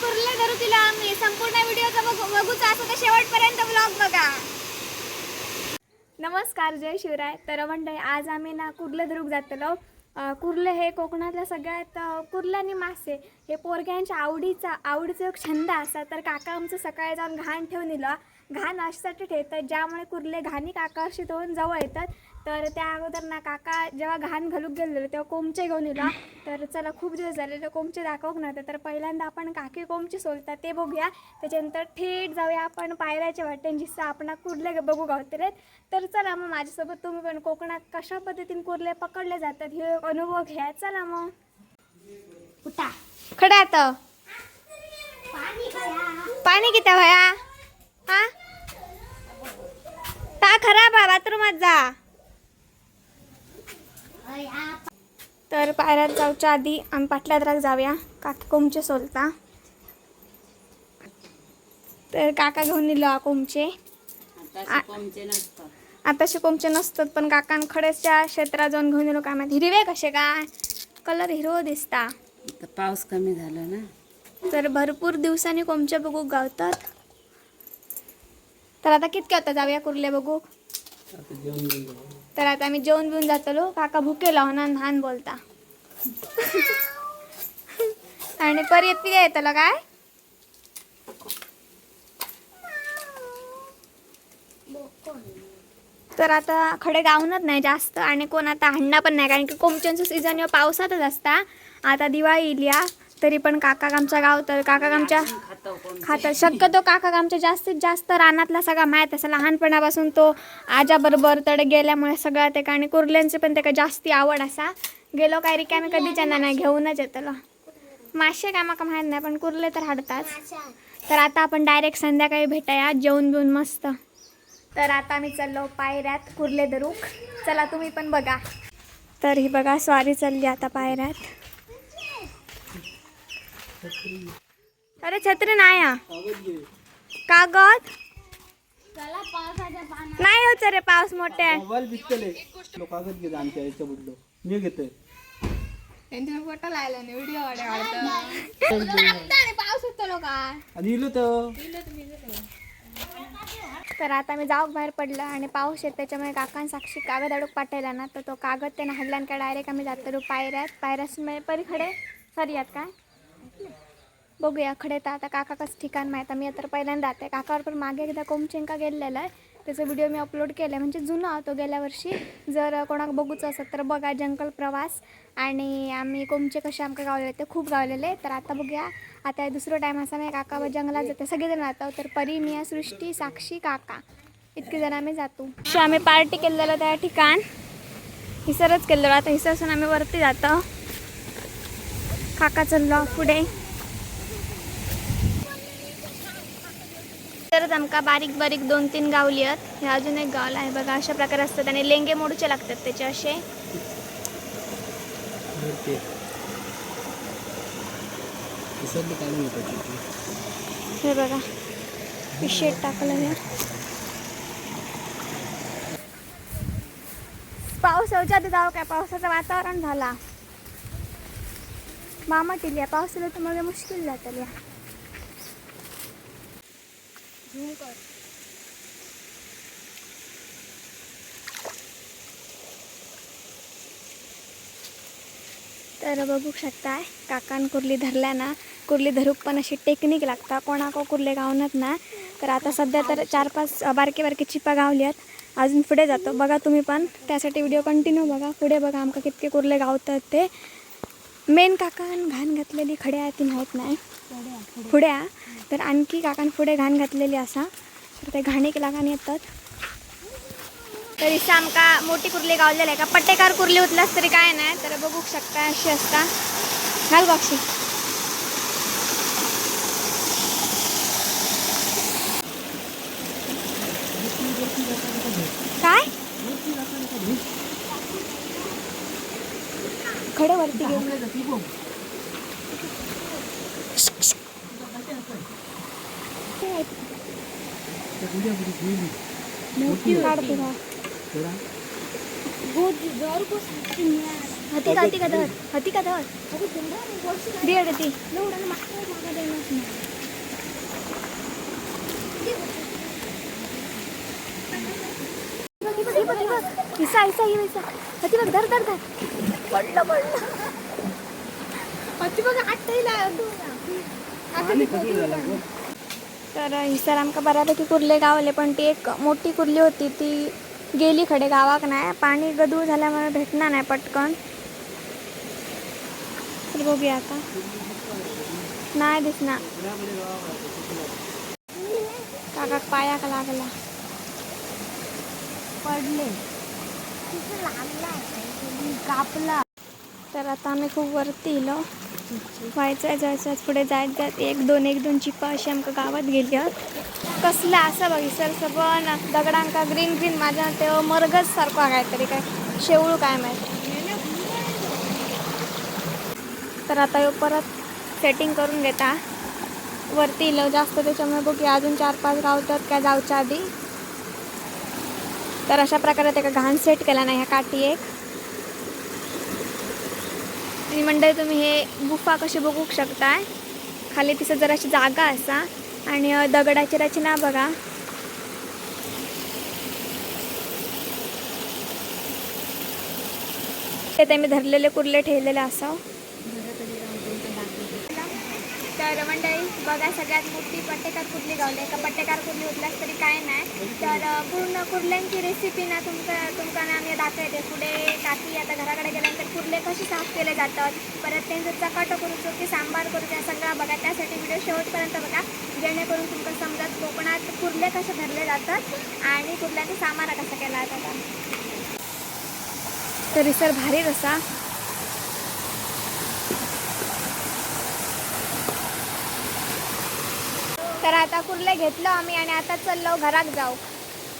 कुर्ले धरू तिला आम्ही. संपूर्ण व्हिडिओचा बघू बघूचा असं तर शेवटपर्यंत ब्लॉग बघा. नमस्कार जय शिवराय. तर मंडळी आज आम्ही ना कुर्ले धरूक जातलो कुर्ले हे कोकणातल्या सगळ्यात अं, कुर्ले आणि मासे हे पोरग्यांच्या आवडीचा आवडीचा एक छंद असा. तर काका आमचं सकाळी जाऊन घाण ठेवून दिलं. घाण अशासाठी ठेवतात ज्यामुळे कुर्ले घाणीक आकर्षित होऊन जवळ येतात. तर त्या अगोदर ना काका जेव्हा घाण घालूक गेलेलो तेव्हा कोमचे घेऊन येलो. तर चला खूप दिवस झालेले कोमचे दाखवक नव्हते. तर पहिल्यांदा आपण काकी कोमचे सोलतात ते बघूया. त्याच्यानंतर थेट जाऊया आपण पायऱ्याच्या वाटेन जिसं आपण कुर्ले बघू गावतले तर चला मग माझ्यासोबत तुम्ही पण कोकणात कशा पद्धतीने कुर्ले पकडले जातात हे अनुभव घ्या. चला मग. उठा पाणी भया पाणी किती भया हा? ता खराब आहे बाथरूमात जा. तर पायऱ्यात जाऊच्या आधी आम्ही पाटल्याद्राक जाऊया. काकी कोमचे सोलता. तर काका घेऊन निलो कोमचे. आताशे कोमचे नसतात. पण काकान खडेच्या क्षेत्रात जाऊन घेऊन येलो काय माहिती हिरवे कसे काय? कलर हिरवो दिसता. पाऊस कमी झाला ना. तर भरपूर दिवसांनी कोमचे बघू गावतात. तर आता कितके होता जाऊया कुर्ले बघू तर आता आम्ही जेवण बिवून जातलो. काका भुकेला होणार लहान बोलता. आणि परत पिया येतलं काय? तर आता खडे गावनच नाही जास्त आणि कोण आता हाणणा पण नाही. कारण की कोमच्यांचं सीझन या पावसातच असता. आता दिवाळी येईल या तरी पण काका आमच्या गाव तर काका कोण खातात शक्यतो काका आमच्या जास्तीत जास्त रानातला सगळा माहीत असं लहानपणापासून तो आजाबरोबर तडे गेल्यामुळे सगळं ते आणि कुर्ल्यांचे पण त्याला जास्ती आवड असा. गेलो काय रिकामी कधी त्यांना नाही घेऊनच येतलो मासे काय माका माहीत नाही पण कुर्ले तर हाडतात. तर आता आपण डायरेक्ट संध्याकाळी भेटाया जेवण बिवून मस्त. तर आता आम्ही चाललो पायऱ्यात कुर्ले दरूक चला तुम्ही पण बघा. तर ही बघा स्वारी चालली आता पायऱ्यात. अरे छत्री नाही हा. कागद? नाही होत रे पाऊस मोठे आहे. मोबाईल कागद घे आमच्या याच्या बुडलो मी घेतोय. फोटो लायला व्हिडिओ पाऊस होतो काय आणि इलो तर. तर आता मी जाऊक बाहेर पडलं आणि पाऊस येत त्याच्यामुळे काकान साक्षी कागद अडूक पाठवला ना तर तो कागद त्यानं हडला का डायरेक्ट आम्ही जातो. पायऱ्यात पायऱ्यात परी खडे सरी यात काय? बघूया. खडे तर आता काका कसं ठिकाण माहीत मी तर पहिल्यांदा जाते काकावर पण मागे एकदा कोमचेंका गेलेला आहे. त्याचा व्हिडिओ मी अपलोड केला आहे म्हणजे जुना होतो गेल्या वर्षी. जर कोणाक बघूचं असत तर बघा. जंगल प्रवास. आणि आम्ही कोमचे कसे आमकां गावलेले ते खूप गावलेले तर आता बघूया. आता दुसरो दुसरं टाईम असा नाही. काका व जंगलात जाते. सगळेजण जातो तर परी मिया सृष्टी साक्षी काका. इतके जण आम्ही जातो. अशी आम्ही पार्टी केलेलं त्या ठिकाण. हिसरच केलेलं. आता हिसरसून आम्ही वरती जातो. काका चाललो पुढे. तरच आमका बारीक बारीक दोन तीन गावली आहेत. हे अजून एक गावला आहे बघा अशा प्रकारे असतात आणि लेंगे मोडूचे लागतात त्याचे असे. हे बघा पिशेट टाकलं हे. पाऊस येऊच्या आधी काय? पावसाचं वातावरण झाला. मामा टिल्या पाऊस आला तर मग मुश्किल जातल्या तर बघू शकताय काकान कुर्ली धरल्या ना कुर्ली धरूक पण अशी टेक्निक लागता. कोणाको कुर्ले गावनात ना तर आता सध्या तर चार पाच बारके बारके चिपा गावल्यात अजून पुढे जातो. बघा तुम्ही पण. त्यासाठी व्हिडिओ कंटिन्यू बघा. पुढे बघा आमका कितके कुर्ले गावतात ते. मेन काकान घाण घातलेली खड्या ती माहीत नाही. पुढ्या तर आणखी काकान पुढे घाण घातलेली असा. तर ते घाणीक लागून येतात. तर इथं आमका मोठी कुर्ली गावलेली आहे का? पट्टेकार कुर्ली उतलास तरी काय नाही तर बघू शकता अशी असता. घाल बॉक्सी. काय? खडे वरती घेऊन मोठी काढतो का गोद जोर को साक्षी मिळाला हती का हती का धर हती का धर बियड ती हिसा हिसा ही हिसा हती बघ धर धर धर पडलं पडलं हती बघ पाणी कसं झालं गं? तर हिसर आमका बऱ्यापैकी कुर्ले गावले पण ती एक मोठी कुर्ली होती ती गेली खडे गावाक नाही पाणी गदूळ झाल्यामुळे भेटणार नाही पटकन. तर बघूया आता. नाही दिसणार काका पायाक लागला. पडले. कापला. तर आता आम्ही खूप वरती इलो. व्हायचं आहे जायचं पुढे जायत जायत एक दोन एक दोन चिपा अशी आमकां गावात गेली आहेत कसलं असं बघ सर सबन दगडांका ग्रीन ग्रीन माझ्या ते मरगच सारखं काय तरी काय शेवळू काय माहिती. तर आता ह्यो परत सेटिंग करून घेता. वरती इलो जास्त त्याच्यामुळे बघूया अजून चार पाच गावतात काय जाऊच्या आधी. तर अशा प्रकारे त्याला घाण सेट केला नाही ह्या काठी एक. आणि मंडळी तुम्ही हे गुफा कशी बघू शकताय? खाली तिथं जराशी जागा असा आणि दगडाची रचना बघा. ते मी धरलेले कुर्ले ठेवलेले असं तर मंडळी. बघा सगळ्यात मोठी पट्टेकार कुर्ली गावली का पट्टेकार कुर्ली उठलास तरी काय नाही. तर पूर्ण कुर्ल्यांची रेसिपी ना तुमका तुमका ना आम्ही दाखवते. पुढे काकी आता घराकडे गेल्यानंतर कुर्ले कसे साफ केले जातात? परत त्यांचं चकाटो करूचो की सांबार करू त्या सगळं बघा. त्यासाठी व्हिडिओ शेवटपर्यंत बघा. जेणेकरून तुमका समजत कोकणात कुर्ले कसे धरले जातात आणि कुर्ल्यांचा सामारा कसा केला जातात तरी सर भारी असा तर आता कुर्ले घेतलो आम्ही आणि आता चाललो घरात जाऊ.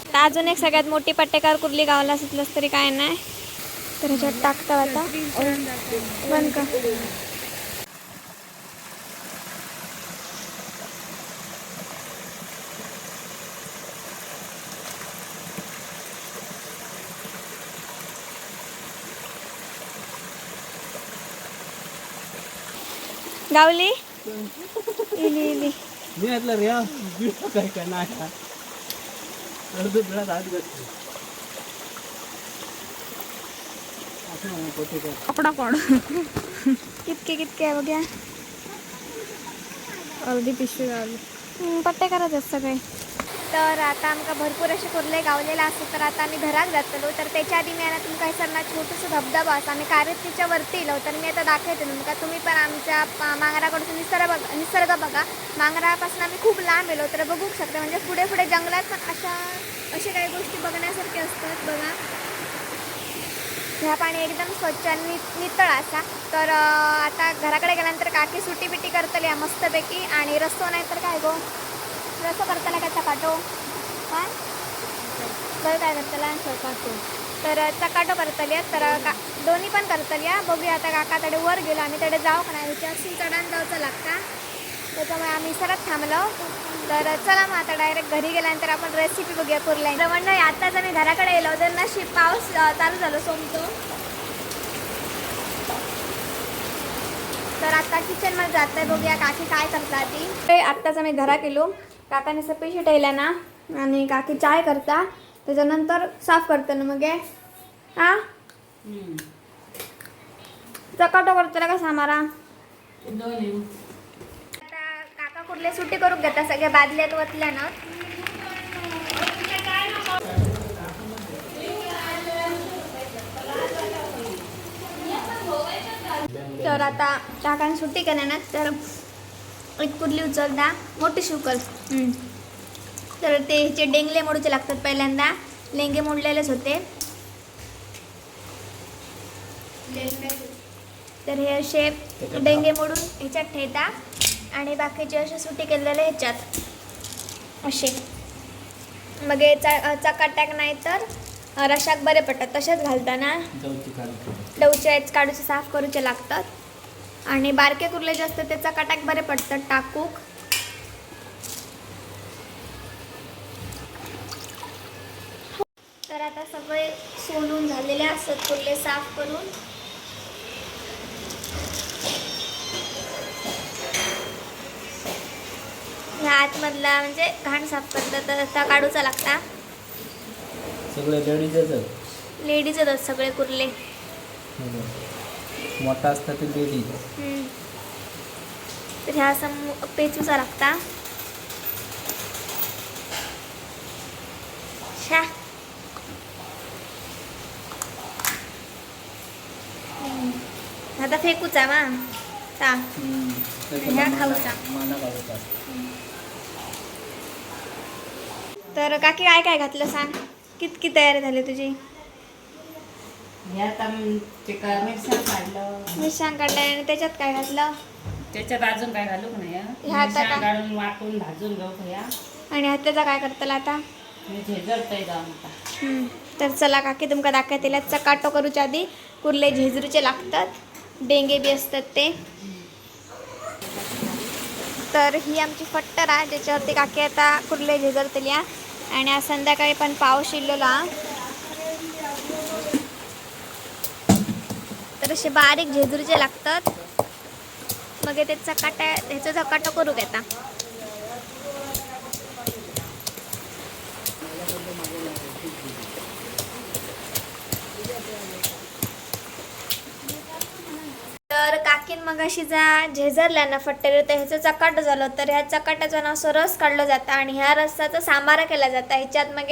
तर अजून एक सगळ्यात मोठी पट्टेकार कुर्ली गावाला सुचलंच तरी काय नाही. तर ह्याच्यात टाकतो आता. बंद का गावली? इली इली. मी ऐकलं रे बिळ काय काय नाही. अर्ध बिळात घातली. असं? कपडा कोण कितके कितके आहे बघ्या अर्धी पिशवी गावली पट्टे करायचे सगळे तर आता आमका भरपूर असे कुर्ले गावलेले असतात तर आता आम्ही घरात जातलो. तर त्याच्या आधी मी आता तुमका हे सर छोटंसं धबधबा असा आम्ही कारत्तीच्या वरती येलो तर मी आता दाखवते तुमका तुम्ही पण आमच्या प- मांगराकडून निसर्ग बघ निसर्ग बघा. मांगरापासून आम्ही खूप लांब येलो तर बघू शकता. म्हणजे पुढे पुढे जंगलात पण अशा अशा काही गोष्टी बघण्यासारख्या असतात बघा. ह्या पाणी एकदम स्वच्छ आणि नि- नितळ असा. तर आता घराकडे गेल्यानंतर काकी सुटी बिटी करतली हा मस्तपैकी. आणि रस्तो नाही तर काय गो? रस्तो करतला का चकाटो? काय तर काय करताला चकाटो तर चकाटो करतली तर का दोन्ही पण करतली बघूया आता काका तडे वर गेलो. आम्ही तडे जाऊ का नाही विचारशील चढान जाऊचं लागता. त्याच्यामुळे आम्ही सरत थांबलो. तर चला मग आता डायरेक्ट घरी गेल्यानंतर आपण रेसिपी बघूया कुर्ला तर मंडळी आत्ताच आम्ही घराकडे गेलो. तर नशीब पाऊस चालू झालो सोमतो तर आता किचनमध्ये जात आहे बघूया काकी काय करतात ती. ते आत्ताच आम्ही घरा गेलो. काकाने सपेशी ठेवल्या ना आणि काकी चाय करता त्याच्यानंतर साफ करतो ना मग हे. चकाटो का सामारा? आता काका कुठले सुट्टी करून घेता सगळ्या बादल्यात वतल्या ना. तर आता काकाने सुट्टी केल्या ना तर एक कुर्ली उचलता? मोठी शिवकल तर ते ह्याचे डेंगले मोडूचे लागतात पहिल्यांदा लेंगे मोडलेलेच होते. तर हे असे डेंगे मोडून ह्याच्यात ठेवता आणि बाकीचे असे सुटी केलेले ह्याच्यात. असे. मग हे चा चकाट्याक नाही तर रशाक बरे पडतात. तसेच घालताना. डवचे काढूचे साफ करूचे लागतात. आणि बारके कुर्ले जे असतात त्याचा कटाक बरे पडतात. टाकूक. तर आता सगळे सोलून झालेले असतात कुर्ले साफ करून. ह्या आतमधला म्हणजे घाण साफ करतात. तर आता काढूचा लागता. सगळे लेडीजच लेडीजच सगळे कुर्ले. मोठा असता ते हम्म. तर ह्या असं मु- पेचूचा लागता छा. हम्म. आता फेकूचा मा ता ह्या खाऊचा. माना खाऊचा तर काकी काय काय घातलं सांग? कितकी तयारी झाली तुझी? ह्यात आम्ही ते का मिरसांग काढलं. मिरसांग आणि त्याच्यात काय घातलं? त्याच्यात अजून काय घालू का नाही हं? ह्या आता मिरसांग का? काढून वाटून भाजून घेऊ भया आणि हाताचा काय करतला आता? मी झेजरतय जाऊन आता. हम्म. तर चला काकी तुमका दाखवतेला. चकाटो करूच्या आधी कुर्ले झेजरूचे लागतात. डेंगे बी असतात ते. तर ही आमची फट्टर आहे. ज्याच्यावरती काकी आता कुर्ले झेजरतल्या आणि आज संध्याकाळी पण पाऊस शिरलेला हा. असे बारीक झेजुरीचे लागतात. मग त्याचा ते ह्याचा झकाटा करू घेता. तर मग अशी जा झेझरल्या ना फट्टेर तर ह्याचं चकाट झालं तर ह्या चकाटाचं नाव असं रस काढलं जातं आणि ह्या रसाचा सांबारा केला जाता. ह्याच्यात मग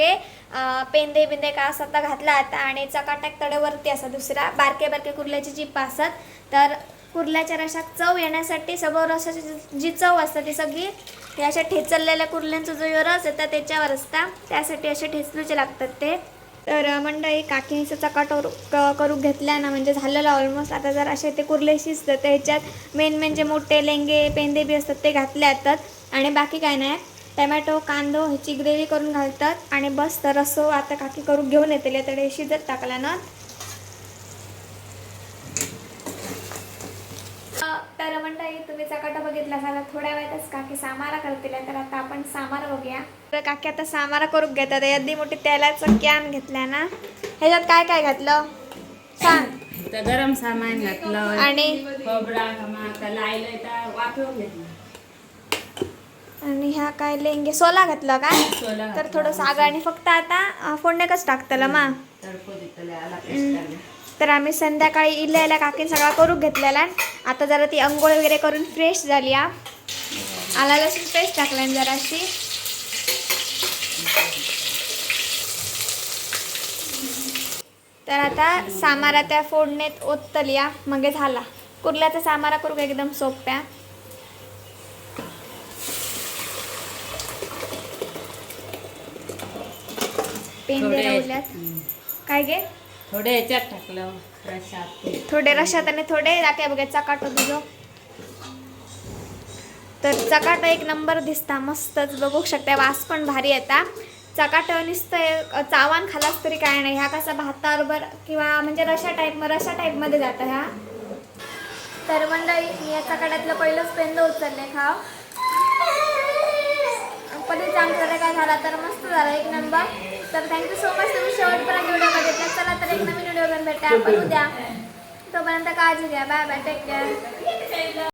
पेंदे बिंदे का असं तर घातला जाता आणि चकाटाक तडेवरती असा दुसरा बारके बारके कुर्ल्याची जी असतात. तर कुर्ल्याच्या रशात चव येण्यासाठी सगळं रसाची जी- चव असते ती सगळी हे अशा ठेचलेल्या कुर्ल्यांचा जो रस येतात त्याच्यावर असता. त्यासाठी असे ठेचलूचे लागतात ते. तर मंडळी काकीचं चकाट करून घेतल्या ना म्हणजे झालेलं ऑलमोस्ट आता जर असे ते कुर्ले शिजतात तर ह्याच्यात मेन म्हणजे मोठे लेंगे पेंदे बी असतात ते घातले जातात आणि बाकी काय नाही. टमॅटो कांदो ह्याची ग्रेव्ही करून घालतात. आणि बस तर रसो आता काकी करून घेऊन येतले. तर हे शिजत टाकला ना तर मंडळी तुम्ही चकाटा बघितला झाला थोड्या वेळातच काकी सामारा करतील. तर आता आपण सामारा बघूया. तर काकी आता सामारा करून घेतात. यद्दी मोठी तेलाचं कॅन घेतल्या ना. ह्याच्यात काय काय घातलं? सांग. गरम सामान घातलं. आणि? आणि ह्या काय लेंगे? सोला घातलं काय सोला तर थोडं साग आणि फक्त आता फोडण्याकच टाकतलं मा. तर आम्ही संध्याकाळी इल्या इल्या काकीन सगळा करून घेतलेला. आता जरा ती अंघोळ वगैरे करून फ्रेश झाली आ. आला लसूण पेस्ट टाकल्या जराशी. तर आता सामारा त्या फोडणीत ओतली आ मग झाला. कुर्ल्याचा सामारा करू एकदम सोप्या? पेंदे थोडे राहुल्यात. काय गे? थोडे याच्यात टाकलं रशात. थोडे रशात आणि थोडे टाके बघा चकाट तुझं तर चकाट एक नंबर दिसता मस्तच बघू शकता वास पण भारी येता. चकाट नुसतं चावान खालास तरी काय नाही. ह्या कसा भाताबरोबर किंवा म्हणजे रशा टाईप रशा टाईपमध्ये जातं ह्या. तर मंडळी मी या चकाट्यातलं पहिलंच पेंद उचलले खाव पण चांगलं काय झाला तर मस्त झाला एक नंबर. तर थँक्यू सो मच तुम्ही शेवटपर्यंत व्हिडिओ बघितला. चला तर एक नवीन व्हिडिओ घेऊन भेटा आपण. उद्या. तोपर्यंत काळजी घ्या. Bye bye take care